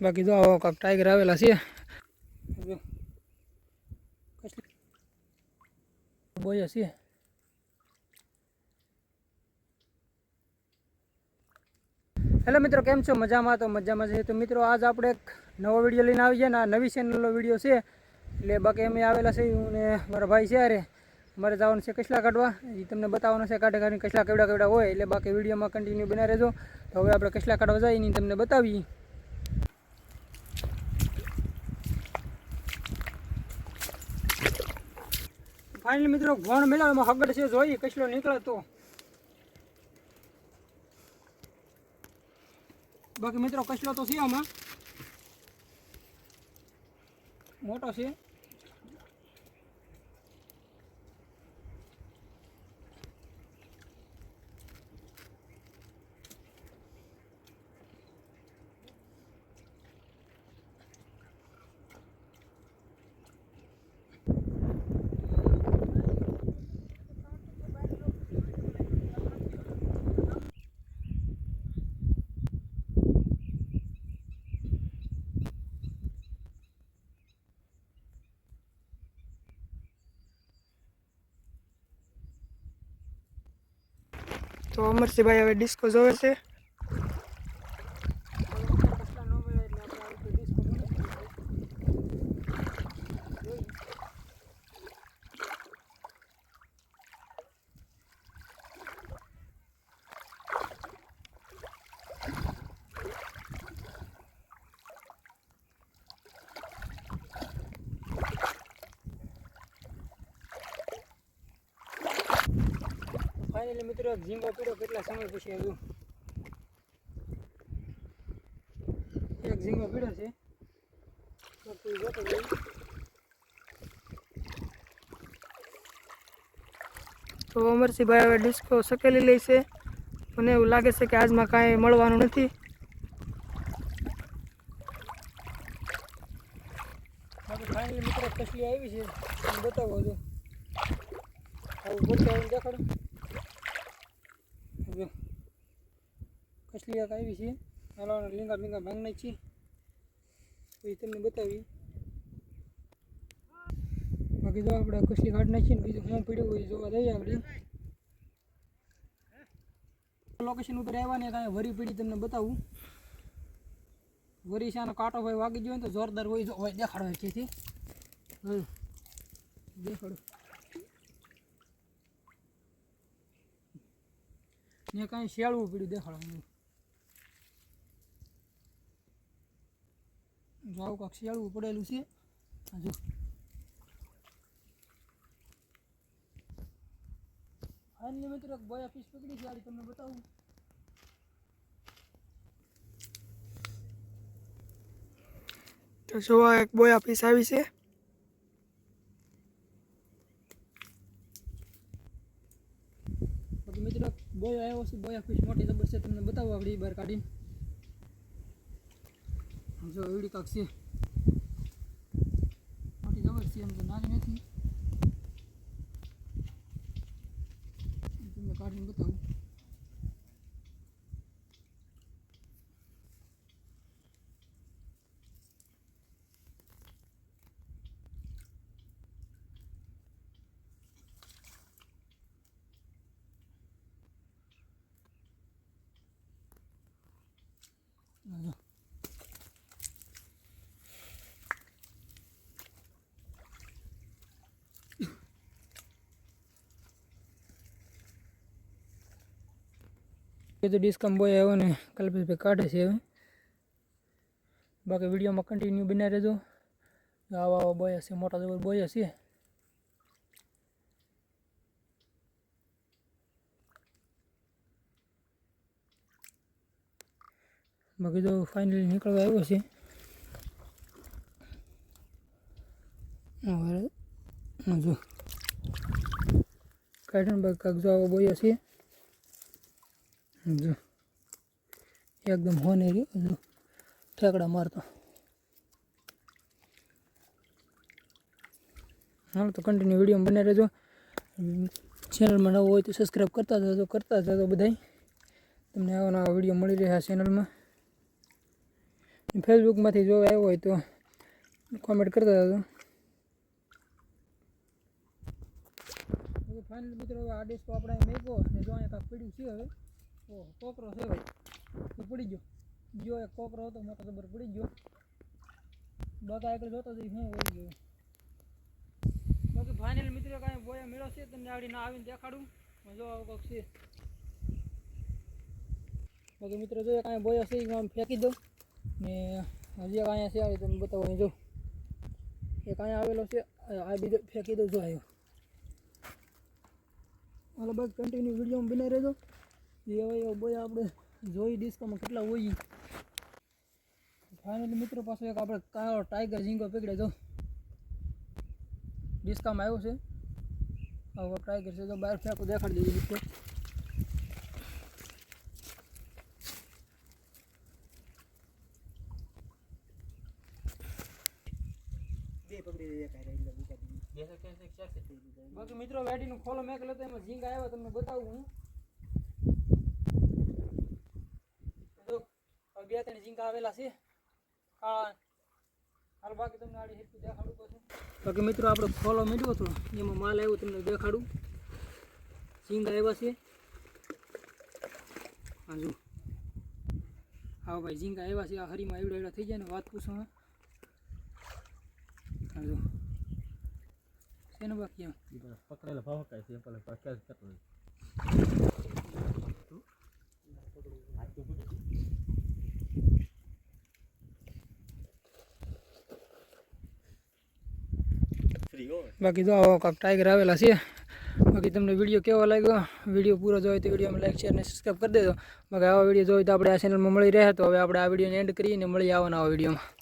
બાકી જો આવો કાંક ટાઈગર આવેલા છે. બોય છે. હેલો મિત્રો, કેમ છો? મજામાં? તો મજામાં છે. તો મિત્રો, આજ આપણે એક નવો વીડિયો લઈને આવી ગયા ને આ નવી ચેનલનો વીડિયો છે. એટલે બાકી અમે આવેલા છે ને મારા ભાઈ છે અરે મારે જવાનું છે કચલા કાઢવા. એ તમને બતાવવાનું છે કાઢે કાઢીને કચલા કેવડા કેવડા હોય. એટલે બાકી વિડીયોમાં કન્ટિન્યુ બના રહેજો. તો હવે આપણે કચલા કાઢવા જઈએ ને તમને બતાવીએ. ફાઇનલી મિત્રો, ગોણ મેળામાં હગડ છે જોઈએ કસલો નીકળે બાકી મિત્રો કસલો તો છે આમાં. મોટો છે. તો અમરસિંહભાઈ હવે ડિસ્કો જોવે છે. ફાઇનલી મિત્રો, ઝીંગો પીડો કેટલા સમય પછી આવ્યું એક ઝીંગો પીડો છે. જોતો જઈ તો અમરસિંહભાઈ હવે ડિસ્કો સકેલી લે છે. મને એવું લાગે છે કે આજમાં કાંઈ મળવાનું નથી. ફાઇનલી મિત્રો કસલી આવી છે. બતાવો છો. આવું બોલતા આવીને દેખાડો. કસલી એક આવી છે. હાલો લીંગા બીંગા ભાંગ નાખી પછી તમને બતાવી બાકી જો આપણે કસલી કાઢી નાખીએ ને, બીજું હું પડ્યું હોય જોવા જઈએ આપણે. લોકેશન ઉપર આવ્યા ને કાંઈ વરી પીડી તમને બતાવું. વરી શાનો કાંટો હોય વાગી ગયો ને તો જોરદાર હોય જો હોય, દેખાડો અહીંથી. હમ. દેખાડો. ને કાંઈ શેળવું પડ્યું દેખાડવાનું જો આવું કાંઈક પડેલું છે. હજુ ફાઇનલી મિત્રો બોયા પીસ પકડી છે આજે તમને બતાવું. તો જોવા એક બોયા ફિશ આવી છે. મિત્રો બોયો આવ્યો છે બોયા ફિશ મોટી જબર છે તમને બતાવો આપણી બહાર કાઢીને. જો એવડી કાંક છે. મોટી જબર છે એમ તો નાની નથી. તમને કાઢીને બતાવું આ જો. એ તો ડિસ્કાઉન્ટ બોય આવ્યો ને કલ્પેશભાઈ કાઢે છે હવે. બાકી વિડીયોમાં કન્ટિન્યુ બનાવી રહેજો. આવા આવા બોયા છે મોટા જબર બોયા છે બાકી તો ફાઇનલી નીકળવા આવ્યો છે. હવે જો કાઢણ બાગ કાંક જો આવો બોયો છે જો. એકદમ હોને રહ્યો. જો. ઠેકડા મારતો. હાલ તો કન્ટિન્યુ વીડિયો બને રહેજો. ચેનલમાં નવો હોય તો સબસ્ક્રાઈબ કરતા જજો કરતા જજો બધાય. તમને આવા નવા વીડિયો મળી રહ્યા ચેનલમાં. ફેસબુકમાંથી જો આવ્યો હોય તો કોમેન્ટ કરતા જજો. ફાઇનલ મિત્રો, આ ડિસ્કો આપણે અહીં અને જો અહીંયા કાંઈક પીડ્યું છે હવે. ઓહો કોકરો છે ભાઈ. પડી ગયો. જો એક કોકરો હતો મોટો જબર પડી ગયો. બાકા આગળ જોતો જઈ હું વળી ગયો. બાકી ફાઇનલ મિત્રો કાંઈ બોયા મેળો છે? તમને આવડી ના આવીને દેખાડું. જો આવું છે. બાકી મિત્રો જોઈએ કાંઈ બોયો છે આમ ફેંકી દઉં. ને હજી કાંઈ છે આવી તમે બતાવો જો. એ કાંઈ આવેલો છે આ બીજો ફેંકી દો જો આવ્યો હાલો બસ કન્ટિન્યુ વિડીયોમાં બનાવી રહેજો. એવો બધા આપણે જોઈ ડિસ્કોમાં કેટલા હોય. ફાઇનલી મિત્રો પાસે એક આપણે કાળો ટાઈગર ઝીંગો પકડે જો. ડિસ્કામાં આવ્યો છે. આવો ટાઈગર છે તો બહાર ફેંકો દેખાડી દઈએ મિત્રો. બાકી મિત્રો વેડીનું ખોલો મેક લેતો એમાં ઝીંગ આવ્યો તમને બતાવું હું જો હવે બે ત્રણ ઝીંગા આવેલા છે. હાલ બાકી તમને આડી હેઠું દેખાડું પછી. બાકી મિત્રો, આપણે ફોલો મેળવ્યો હતો એમાં માલ આવ્યો તમને દેખાડું. ઝીંગા આવ્યા છે. હા જો. હા ભાઈ, ઝીંગા આવ્યા છે. આ હરીમાં એવડા એવડા થઈ જાય ને વાત પૂછો હા હા જો. બાકી પકડેલા ભાવ કાંઈ છે પેલા ક્યાં બાકી જો આવો કાંક ટાઈગર આવેલા છે. બાકી તમને વીડિયો કેવો લાગ્યો? વીડિયો પૂરો જોયો તો વિડીયોમાં લાઈક શેર અને સબસ્ક્રાઈબ કરી દેજો. બાકી આવા વીડિયો જોયો તો આપણે આ ચેનલમાં મળી રહ્યા તો હવે આપણે આ વિડીયોને એન્ડ કરીને મળી આવવાના આવા વિડીયોમાં